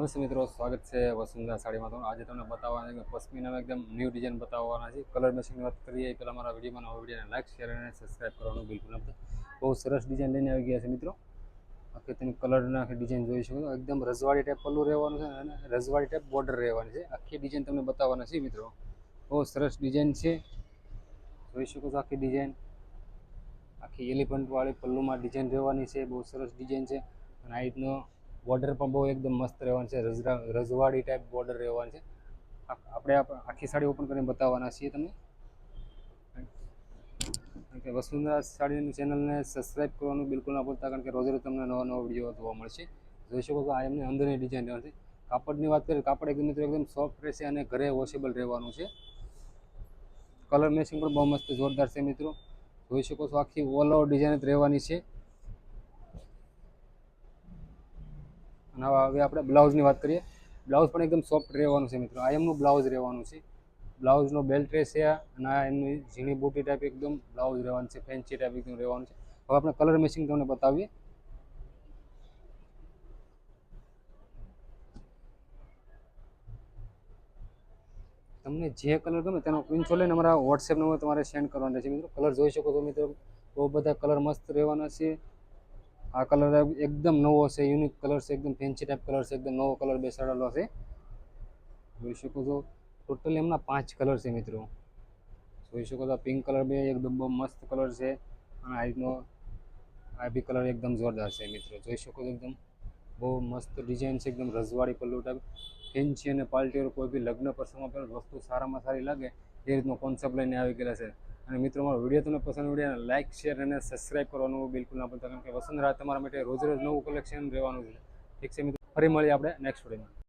નમસ્તે મિત્રો, સ્વાગત છે વસુંધરા સાડીમાં તો આજે તમને બતાવવાના છે કે એકદમ ન્યૂ ડિઝાઇન બતાવવાના છે. કલર મેચિંગની વાત કરીએ પહેલાં મારા વિડીયોમાં નવા વિડીયોને લાઈક શેર અને સબસ્ક્રાઈબ કરવાનું બિલકુલ ન બહુ સરસ ડિઝાઇન લઈને આવી ગયા છે મિત્રો. આખી તમે કલરના આખી ડિઝાઇન જોઈ શકો છો. એકદમ રજવાડી ટાઈપ પલ્લું રહેવાનું છે અને રજવાડી ટાઈપ બોર્ડર રહેવાની છે. આખી ડિઝાઇન તમને બતાવવાના છે મિત્રો. બહુ સરસ ડિઝાઇન છે. જોઈ શકો છો આખી ડિઝાઇન આખી એલિફન્ટ વાળી પલ્લુમાં ડિઝાઇન રહેવાની છે. બહુ સરસ ડિઝાઇન છે. અને આ રીતનો બોર્ડર પણ બહુ એકદમ મસ્ત રહેવાનું છે. રજવાડી ટાઈપ બોર્ડર રહેવાનું છે. આપણે આપ- આખી સાડી ઓપન કરીને બતાવવાના છીએ તમને. કે વસુંધરા સાડીની ચેનલને સબસ્ક્રાઈબ કરવાનું બિલકુલ ના ભૂલતા, કારણ કે રોજ રોજ તમને નવા નવા વીડિયો જોવા મળશે. જોઈ શકો છો, આ એમની અંદરની ડિઝાઇન છે. કાપડની વાત કરીએ, કાપડ એકદમ મિત્રો એકદમ સોફ્ટ રહેશે અને ઘરે વોશેબલ રહેવાનું છે. કલર મેચિંગ પણ બહુ મસ્ત, જોરદાર છે મિત્રો. જોઈ શકો છો, આખી ઓલ ઓવર ડિઝાઇન જ રહેવાની છે. અને હવે આપણે બ્લાઉઝની વાત કરીએ. બ્લાઉઝ પણ એકદમ સોફ્ટ રહેવાનું છે મિત્રો. આ એમનું બ્લાઉઝ રહેવાનું છે. બ્લાઉઝનો બેલ્ટ રહેશે આ અને આ એમની ઝીણી બુટી ટાઈપ એકદમ બ્લાઉઝ રહેવાનું છે. ફેન્સી ટાઈપ એકદમ રહેવાનું છે. હવે આપણે કલર મેચિંગ તમને બતાવીએ. તમને જે કલર ગમે તેનો સ્ક્રીનશોટ લઈને અમારા વોટ્સએપ નંબર તમારે સેન્ડ કરવાનો રહેશે મિત્રો. કલર જોઈ શકો છો મિત્રો. બહુ બધા કલર મસ્ત રહેવાના છે. આ કલર એકદમ નવો છે યુનિક કલર છે, એકદમ ફેન્સી ટાઈપ કલર છે, એકદમ નવો કલર બેસાડેલો છે. જોઈ શકો છો ટોટલી એમના પાંચ કલર છે મિત્રો. જોઈ શકો છો પિંક કલર બી એકદમ બહુ મસ્ત કલર છે અને આ રીતનો આ કલર એકદમ જોરદાર છે મિત્રો. જોઈ શકો છો, એકદમ બહુ મસ્ત ડિઝાઇન છે, એકદમ રજવાડી પલ્લુ ટાઈપ ફેન્સી અને પાર્ટી કોઈ બી લગ્ન પ્રસંગમાં પણ વસ્તુ સારામાં સારી લાગે, એ રીતનો કોન્સેપ્ટ લઈને આવી ગયેલા છે. અને મિત્રો મારો વીડિયો તમને પસંદ વીડિયો લાઇક શેર અને સબસ્ક્રાઇબ કરવાનું બિલકુલ ના ભૂલતા, કારણ કે વસંતરા તમારા માટે રોજ રોજ નવું કલેક્શન રહેવાનું છે. ઠીક છે મિત્રો, ફરી મળીએ આપણે નેક્સ્ટ વિડીયોમાં